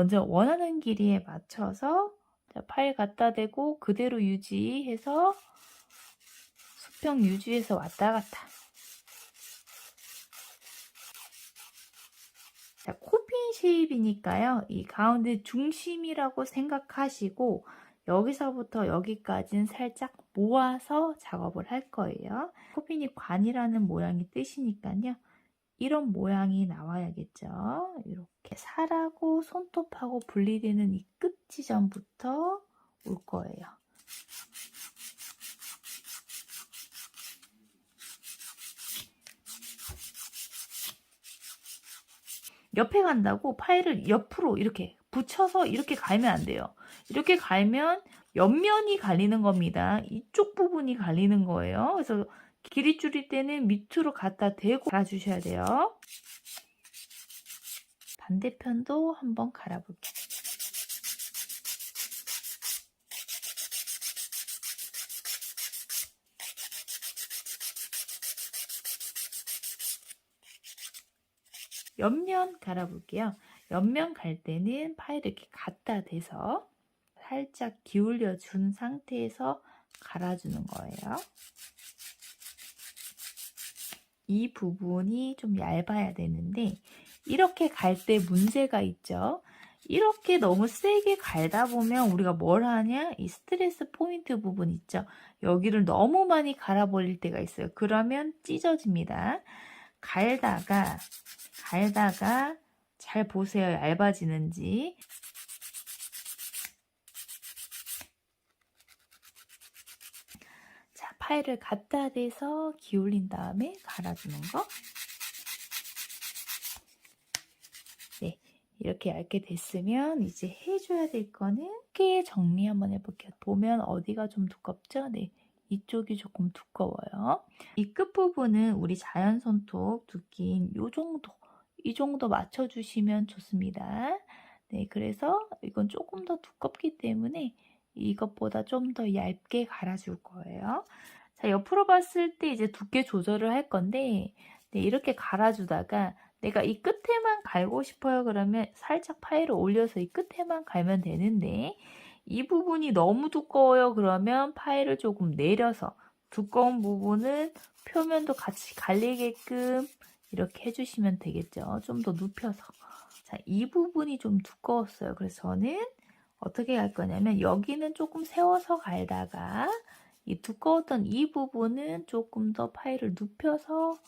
먼저 원하는 길이에 맞춰서 자, 파일 갖다 대고 그대로 유지해서 수평 유지해서 왔다 갔다. 자, 코핀 쉐입이니까요. 이 가운데 중심이라고 생각하시고 여기서부터 여기까지는 살짝 모아서 작업을 할 거예요. 코핀이 관이라는 모양이 뜻이니까요. 이런 모양이 나와야겠죠. 이렇게 살하고 손톱하고 분리되는 이 끝 지점부터 올 거예요. 옆에 간다고 파일을 옆으로 이렇게 붙여서 이렇게 갈면 안 돼요. 이렇게 갈면 옆면이 갈리는 겁니다. 이쪽 부분이 갈리는 거예요. 그래서 길이 줄일 때는 밑으로 갖다 대고 갈아주셔야 돼요. 반대편도 한번 갈아볼게요. 옆면 갈아볼게요. 옆면 갈 때는 파일을 이렇게 갖다 대서 살짝 기울여 준 상태에서 갈아주는 거예요. 이 부분이 좀 얇아야 되는데 이렇게 갈 때 문제가 있죠. 이렇게 너무 세게 갈다 보면 우리가 뭘 하냐? 이 스트레스 포인트 부분 있죠. 여기를 너무 많이 갈아버릴 때가 있어요. 그러면 찢어집니다. 갈다가 갈다가 잘 보세요. 얇아지는지. 자, 파일을 갖다 대서 기울인 다음에 갈아주는 거. 네, 이렇게 얇게 됐으면 이제 해줘야 될 거는 크게 정리 한번 해볼게요. 보면 어디가 좀 두껍죠? 네, 이쪽이 조금 두꺼워요. 이 끝부분은 우리 자연 손톱 두께인 요 정도, 이 정도 맞춰주시면 좋습니다. 네, 그래서 이건 조금 더 두껍기 때문에 이것보다 좀 더 얇게 갈아줄 거예요. 자, 옆으로 봤을 때 이제 두께 조절을 할 건데, 네, 이렇게 갈아주다가 내가 이 끝에만 갈고 싶어요. 그러면 살짝 파일을 올려서 이 끝에만 갈면 되는데, 이 부분이 너무 두꺼워요. 그러면 파일을 조금 내려서 두꺼운 부분은 표면도 같이 갈리게끔 이렇게 해주시면 되겠죠. 좀 더 눕혀서. 자, 이 부분이 좀 두꺼웠어요. 그래서 저는 어떻게 갈 거냐면 여기는 조금 세워서 갈다가 이 두꺼웠던 이 부분은 조금 더 파일을 눕혀서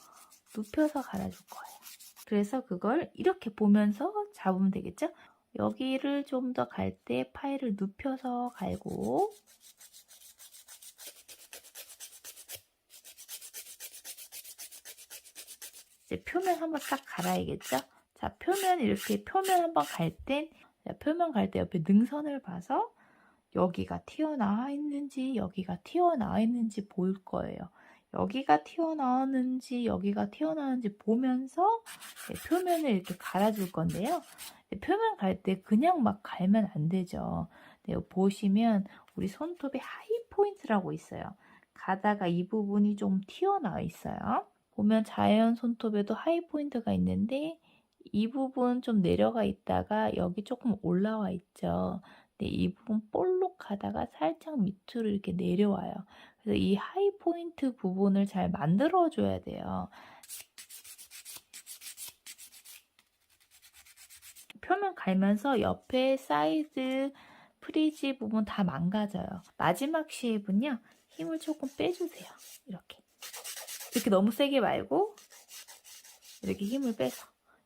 눕혀서 갈아줄 거예요. 그래서 그걸 이렇게 보면서 잡으면 되겠죠? 여기를 좀 더 갈 때 파일을 눕혀서 갈고 이제 표면 한번 싹 갈아야겠죠? 자, 표면 이렇게 표면 한번 갈 땐 표면 갈 때 옆에 능선을 봐서 여기가 튀어나와 있는지 여기가 튀어나와 있는지 보일 거예요. 여기가 튀어나왔는지 여기가 튀어나왔는지 보면서 네, 표면을 이렇게 갈아줄 건데요. 네, 표면 갈 때 그냥 막 갈면 안 되죠. 네, 보시면 우리 손톱에 하이 포인트라고 있어요. 가다가 이 부분이 좀 튀어나와 있어요. 보면 자연 손톱에도 하이 포인트가 있는데 이 부분 좀 내려가 있다가 여기 조금 올라와 있죠. 네, 이 부분 볼록 가다가 살짝 밑으로 이렇게 내려와요. 그래서 이 하이 포인트 부분을 잘 만들어 줘야 돼요. 표면 갈면서 옆에 사이드 프리지 부분 다 망가져요. 마지막 쉐입은요. 힘을 조금 빼주세요. 이렇게. 이렇게 너무 세게 말고 이렇게 힘을 빼서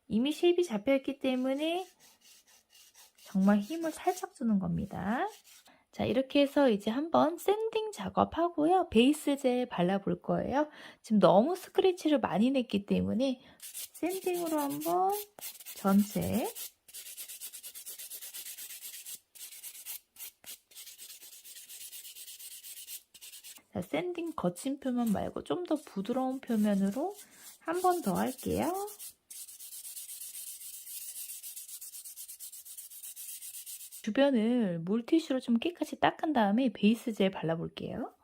이미 쉐입이 잡혀있기 때문에 정말 힘을 살짝 주는 겁니다. 자, 이렇게 해서 이제 한번 샌딩 작업하고요. 베이스 젤 발라볼 거예요. 지금 너무 스크래치를 많이 냈기 때문에 샌딩으로 한번 전체 자, 샌딩 거친 표면 말고 좀 더 부드러운 표면으로 한 번 더 할게요. 주변을 물티슈로 좀 깨끗이 닦은 다음에 베이스 젤 발라볼게요.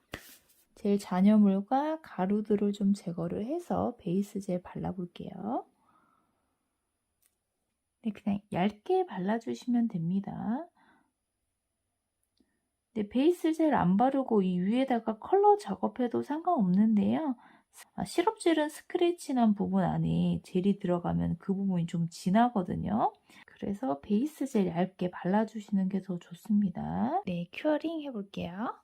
젤 잔여물과 가루들을 좀 제거를 해서 베이스 젤 발라볼게요. 네, 그냥 얇게 발라주시면 됩니다. 네, 베이스 젤 안 바르고 이 위에다가 컬러 작업해도 상관없는데요. 아, 시럽젤은 스크래치 난 부분 안에 젤이 들어가면 그 부분이 좀 진하거든요. 그래서 베이스 젤 얇게 발라주시는 게 더 좋습니다. 네, 큐어링 해볼게요.